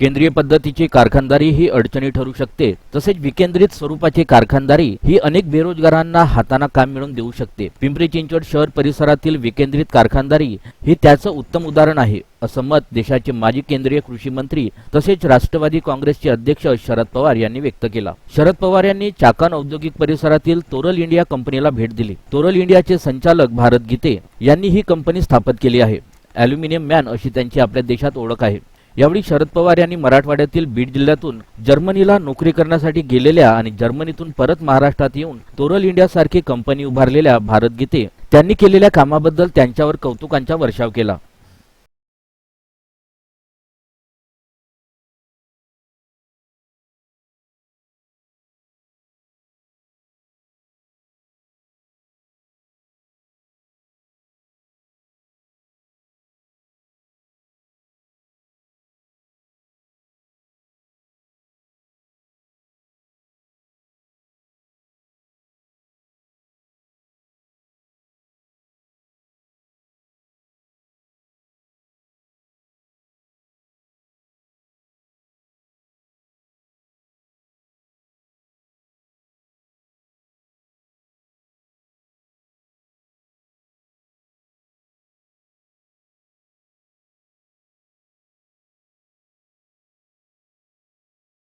केंद्रीय पद्धतीची कारखानदारी ही अडचणी ठरू शकते तसेच विकेंद्रित स्वरूपाची कारखानदारी ही अनेक बेरोजगारांना हाताना काम मिळवून देऊ शकते. पिंपरी चिंचवड शहर परिसरातील विकेंद्रित कारखानदारी ही त्याचं उत्तम उदाहरण आहे असं मत देशाचे माजी केंद्रीय कृषी मंत्री तसेच राष्ट्रवादी काँग्रेसचे अध्यक्ष शरद पवार यांनी व्यक्त केला. शरद पवार यांनी चाकण औद्योगिक परिसरातील तोरल इंडिया कंपनीला भेट दिली. तोरल इंडियाचे संचालक भारत गीते यांनी ही कंपनी स्थापित केली आहे. अॅल्युमिनियम मॅन अशी त्यांची आपल्या देशात ओळख आहे. यावेळी शरद पवार यांनी मराठवाड्यातील बीड जिल्ह्यातून जर्मनीला नोकरी करण्यासाठी गेलेल्या आणि जर्मनीतून परत महाराष्ट्रात येऊन तोरल इंडिया सारखी कंपनी उभारलेल्या भारत गीते त्यांनी केलेल्या कामाबद्दल त्यांच्यावर कौतुकांचा वर्षाव केला.